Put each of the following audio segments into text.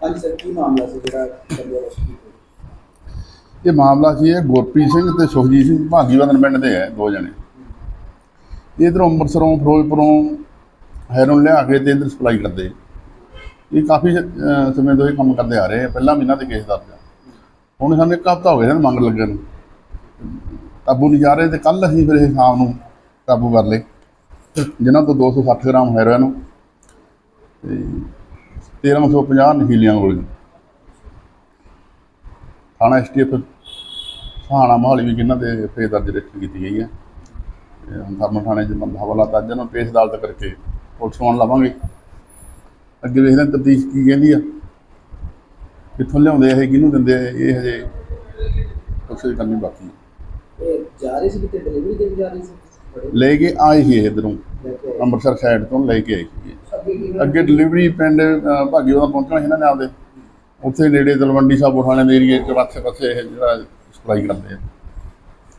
ਹਾਂਜੀ ਸਰ, ਕੀ ਮਾਮਲਾ ਸੀ ਜਿਹੜਾ ਬੰਦੇ ਅਰੈਸਟ ਇਹ ਮਾਮਲਾ ਸੀ, ਇਹ ਗੁਰਪ੍ਰੀਤ ਸਿੰਘ ਤੇ ਸੁਖਜੀਤ ਸਿੰਘ ਭਾਗੀਵੰਦਨ ਪਿੰਡ ਦੇ ਹੈ, ਦੋ ਜਣੇ। ਇਹ ਅੰਮ੍ਰਿਤਸਰੋਂ, ਫਿਰੋਜ਼ਪੁਰੋਂ ਹੈਰੋਨ ਲਿਆ ਕੇ ਤੇ ਇੱਧਰ ਸਪਲਾਈ ਕਰਦੇ। ਇਹ ਕਾਫੀ ਸਮੇਂ ਤੋਂ ਇਹ ਕੰਮ ਕਰਦੇ ਆ ਰਹੇ ਆ, ਪਹਿਲਾਂ ਵੀ ਇਹਨਾਂ ਦੇ ਕੇਸ ਦਰਜ ਹੁਣ ਸਾਨੂੰ ਇੱਕ ਹਫ਼ਤਾ ਹੋ ਗਿਆ ਇਹਨਾਂ ਨੂੰ ਮੰਗ ਲੱਗਣ ਨੂੰ। ਕਾਬੂ ਨਹੀਂ ਜਾ ਰਹੇ ਤੇ ਕੱਲ ਅਸੀਂ ਫਿਰ ਇਹ ਸ਼ਾਮ ਨੂੰ ਕਾਬੂ ਕਰ ਲਏ। ਜਿਨ੍ਹਾਂ ਤੋਂ 260 ਗ੍ਰਾਮ ਹੈਰੋਇਨ। ਤੇ 1350 ਨਸ਼ੀਲੀਆਂ ਗੋਲੀਆਂ। ਥਾਣਾ ਐਸਟੀਐਫ ਸਹਾਣਾ ਮੋਹਾਲੀ ਵੀ ਇਹਨਾਂ ਦੇ ਫੇਰ ਦਰਜ ਰਜਿਸਟਰ ਕੀਤੀ ਗਈ ਹੈ। ਤੇ ਥਰਮਲ ਥਾਣੇ ਚ ਬੰਦਾ ਹਵਾਲਾ ਤਾਂ ਨੂੰ ਪੇਸ਼ ਅਦਾਲਤ ਕਰਕੇ ਪੁਲਿਸ ਨੂੰ ਲਵਾਂਗੇ। ਅੱਗੇ ਵੇਖਦੇ ਹਾਂ ਤਫਤੀਸ਼ ਕੀ ਕਹਿੰਦੀ ਆ। ਕਿੱਥੋਂ ਲਿਆਉਂਦੇ ਇਹ ਕਿਹਨੂੰ ਦਿੰਦੇ ਇਹ ਹਜੇ ਕੁਛ ਕਰਨੀ ਬਾਕੀ। ਹੈ। ਜਾ ਰਹੀ ਸੀ ਕਿਤੇ ਡਿਲੀਵਰੀ ਦੇਣ ਜਾ ਰਹੀ ਸੀ? ਲੈ ਕੇ ਆਏ ਸੀ ਇਧਰੋਂ। ਅੰਮ੍ਰਿਤਸਰ ਸਾਈਡ ਤੋਂ ਲੈ ਕੇ ਆਏ ਅੱਗੇ ਡਿਲੀਵਰੀ ਪਿੰਡ ਭਾਗੀਵਾਲਾ ਪਹੁੰਚਣਾ ਇਹਨਾਂ ਨੇ ਆਪਦੇ ਉੱਥੇ ਨੇੜੇ ਤਲਵੰਡੀ ਸਾਹਿਬ ਉਠਾਣੇ ਦੇ ਏਰੀਏ ਚ ਪਾਸੇ ਪਾਸੇ ਇਹ ਜਿਹੜਾ ਸਪਲਾਈ ਕਰਦੇ ਆ।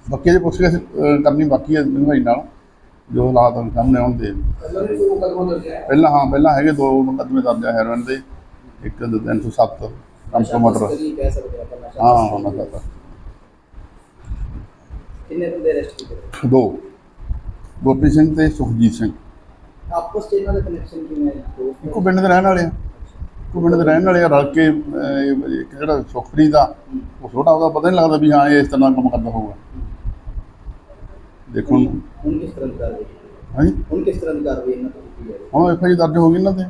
ਬਾਕੀ ਜੇ ਪੁੱਛ ਕੇ ਕਰਨੀ ਬਾਕੀ ਹੈ ਮਹਿੰਗਾਈ ਨਾਲ ਜੋ ਹਾਲਾਤ ਹੁਣ ਸਾਹਮਣੇ ਆਉਂਦੇ ਪਹਿਲਾਂ ਹੈ ਪਹਿਲਾਂ ਹਾਂ ਹੈਗੇ ਦੋ ਮੁਕੱਦਮੇ ਦਰਜ ਆ ਹੈਰੋਇਨ ਦੇ ਇੱਕ 307 ਕੰਪੋ ਮਟਰ। ਤਸਕਰੀ ਕਹਿ ਸਕਦੇ ਆਪਾਂ ਨਸ਼ਾ ਹਾਂ। ਉਹਨਾਂ ਦਾ ਕਿੰਨੇ ਬੰਦੇ ਅਰੈਸਟ ਕੀਤੇ? ਦੋ। ਗੋਪੀ ਸਿੰਘ ਤੇ ਸੁਖਜੀਤ ਸਿੰਘ। ਆਪਸ ਚ ਇਹਨਾਂ ਦਾ ਕਨੈਕਸ਼ਨ ਕਿਵੇਂ ਹੈ ਦੋਸਤ ਇੱਕੋ ਪਿੰਡ ਦੇ ਰਹਿਣ ਵਾਲੇ ਆ। ਇੱਕੋ ਪਿੰਡ ਦੇ ਰਹਿਣ ਵਾਲੇ ਆ ਰਲ ਕੇ ਅਹ, ਇੱਕ ਜਿਹੜਾ ਸੁਖਪ੍ਰੀਤ ਦਾ ਉਹ ਛੋਟਾ ਉਹਦਾ ਪਤਾ ਨਹੀਂ ਲੱਗਦਾ ਵੀ ਹਾਂ ਇਹ ਇਸ ਤਰ੍ਹਾਂ ਕੰਮ ਕਰਦਾ ਹੋਊਗਾ। ਦੇਖੋ ਹੁਣ। ਹੁਣ ਕਿਸ ਤਰ੍ਹਾਂ ਦੀ ਕਾਰਵਾਈ ਹਾਂਜੀ? ਹੁਣ ਕਿਸ ਤਰ੍ਹਾਂ ਦੀ ਕਾਰਵਾਈ ਇਹਨਾਂ ਤੋਂ ਕੀਤੀ ਜਾ ਰਹੀ ਹੈ ਹੁਣ ਐਫ ਆਈ ਦਰਜ ਹੋ ਗਈ ਇਹਨਾਂ ਤੇ।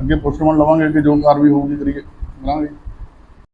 ਅੱਗੇ ਪੋਸਟਮਾਰਟਮ ਲਵਾਂਗੇ ਕਿ ਜੋ ਕਾਰਵਾਈ ਹੋਊਗੀ ਕਰੀਏ ਕਰਾਂਗੇ।